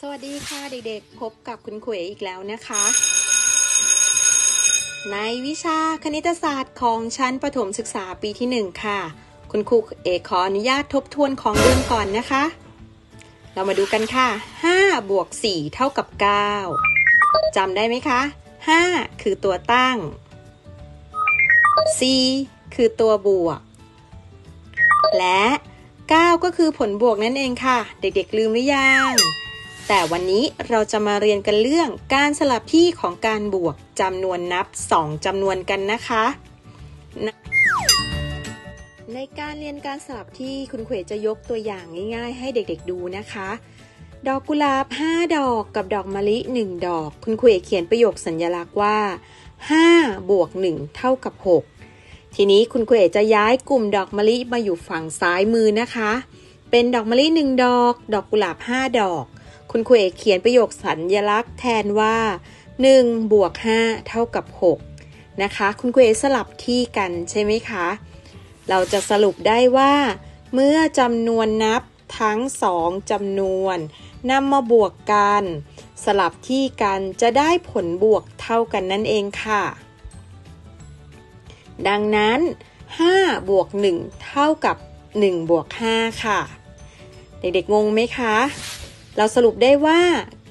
สวัสดีค่ะเด็กๆ พบกับคุณขวยอีกแล้วนะคะ ในวิชาคณิตศาสตร์ของชั้นประถมศึกษาปีที่ 1 ค่ะ คุณครูเอกขออนุญาตทบทวนของเรื่องก่อนนะคะ เรามาดูกันค่ะ 5 บวก 4 เท่ากับ 9จำได้ไหมคะ 5 คือตัวตั้ง 4 คือตัวบวก และ 9 ก็คือผลบวกนั่นเองค่ะ เด็กๆลืมหรือยัง แต่วันนี้เราจะมาเรียนกันเรื่องการสลับที่ของการบวกจำนวนนับ 2จำนวนกันนะคะ ในการเรียนการสลับที่คุณเขวจะยกตัวอย่างง่าย ๆ ให้เด็กๆดูนะคะ ดอกกุหลาบ 5 ดอกกับดอกมะลิ 1 ดอก คุณเขวเขียนประโยคสัญญลักษณ์ว่า 5 บวก 1 เท่ากับ 6 ทีนี้คุณเขวจะย้ายกลุ่มดอกมะลิมาอยู่ฝั่งซ้ายมือนะคะ เป็นดอกมะลิ 1 ดอก ดอกกุหลาบ 5 ดอก คุณครูเอกเขียนประโยคสัญญลักษณ์แทนว่า 1 บวก 5 เท่ากับ 6 นะคะ คุณครูเอกสลับที่กันใช่ไหมคะ เราจะสรุปได้ว่า เมื่อจำนวนนับทั้งสองจำนวนนำมาบวกกัน สลับที่กันจะได้ผลบวกเท่ากันนั่นเองค่ะ ดังนั้น 5 บวก 1 เท่ากับ 1 บวก 5 ค่ะ เด็กๆ งงไหมคะ เราสรุปได้ว่า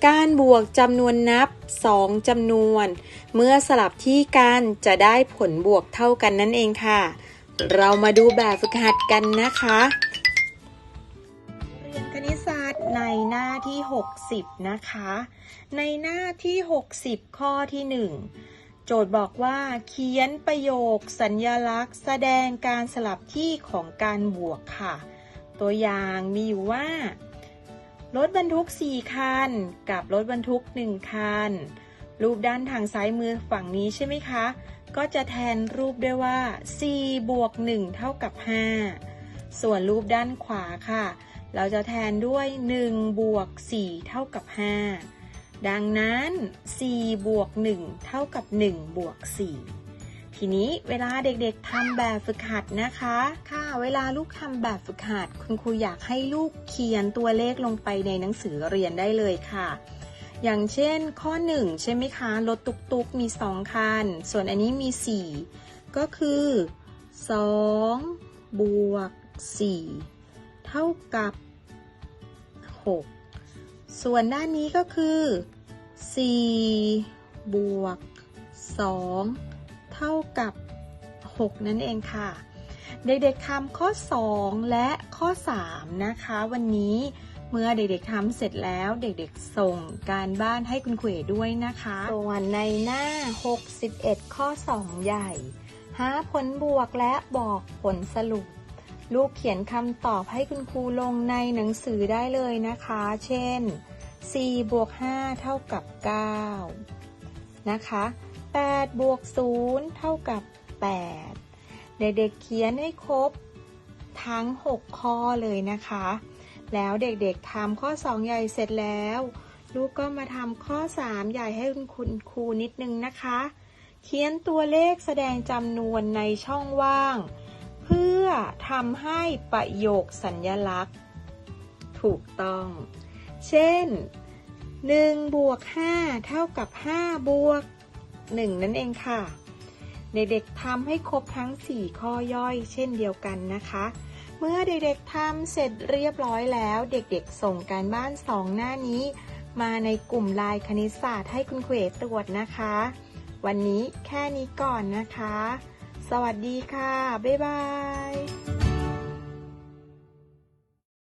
การบวกจำนวนนับ 2จำนวน เมื่อสลับที่กันจะได้ผลบวกเท่ากันนั่นเองค่ะ เรามาดูแบบฝึกหัดกันนะคะ เรียนคณิตศาสตร์ในหน้าที่ 60 นะคะ ในหน้าที่ 60 ข้อที่ 1โจทย์บอกว่าเขียนประโยค สัญญลักษณ์ แสดงการสลับที่ของการบวกค่ะ ตัวอย่างมีอยู่ว่า รถบรรทุก 4 คัน กับรถบรรทุก 1 คัน รูปด้านทางซ้ายมือฝั่งนี้ใช่ไหมคะ ก็จะแทนรูปด้วยว่า 4 บวก 1 เท่ากับ 5 ส่วนรูปด้านขวาค่ะ เราจะแทนด้วย 1 บวก 4 เท่ากับ 5 ดังนั้น 4 บวก 1 เท่ากับ 1 บวก 4 ทีนี้เวลาเด็กๆทำแบบฝึกหัดนะคะ ค่ะ เวลาลูกทำแบบฝึกหัด คุณครูอยากให้ลูกเขียนตัวเลขลงไปในหนังสือเรียนได้เลยค่ะ อย่างเช่น ข้อ 1 ใช่ไหมคะ รถตุกๆมี 2 คัน ส่วนอันนี้มี 4 ก็คือ 2 บวก 4 เท่ากับ 6 ส่วนด้านนี้ก็คือ 4 บวก 2 ท่ากับ 6 นั่นเองค่ะ เด็กๆทำข้อ 2 และข้อ 3 นะคะ วันนี้เมื่อเด็กๆทำเสร็จแล้วเด็กๆส่งการบ้านให้คุณเขวด้วยนะคะ ส่วนในหน้า 61 ข้อ 2 ใหญ่ หาผลบวกและบอกผลสรุป ลูกเขียนคำตอบให้คุณครูลงในหนังสือได้เลยนะคะ เช่น4บวก5เท่ากับ9นะคะ 8 บวก 0 เท่ากับ 8 เด็กๆเขียนให้ครบทั้ง 6 ข้อเลยนะคะ แล้วเด็กๆทำข้อ 2 ใหญ่เสร็จแล้ว ลูกก็มาทำข้อ 3 ใหญ่ให้คุณครูนิดนึงนะคะ เขียนตัวเลขแสดงจำนวนในช่องว่าง เพื่อทำให้ประโยคสัญญลักษณ์ ถูกต้อง เช่น 1 บวก 5 เท่ากับ 5 บวก 1 นั่นเองค่ะ เด็กๆทำให้ครบทั้ง 4 ข้อย่อยเช่นเดียวกันนะคะ เมื่อเด็กๆทำเสร็จเรียบร้อยแล้ว เด็กๆ ส่งการบ้าน 2 หน้านี้ มาในกลุ่มลน์คณิตศาสตร์ให้คุณเขวตรวจนะคะ วันนี้แค่นี้ก่อนนะคะ สวัสดีค่ะ บ๊ายบาย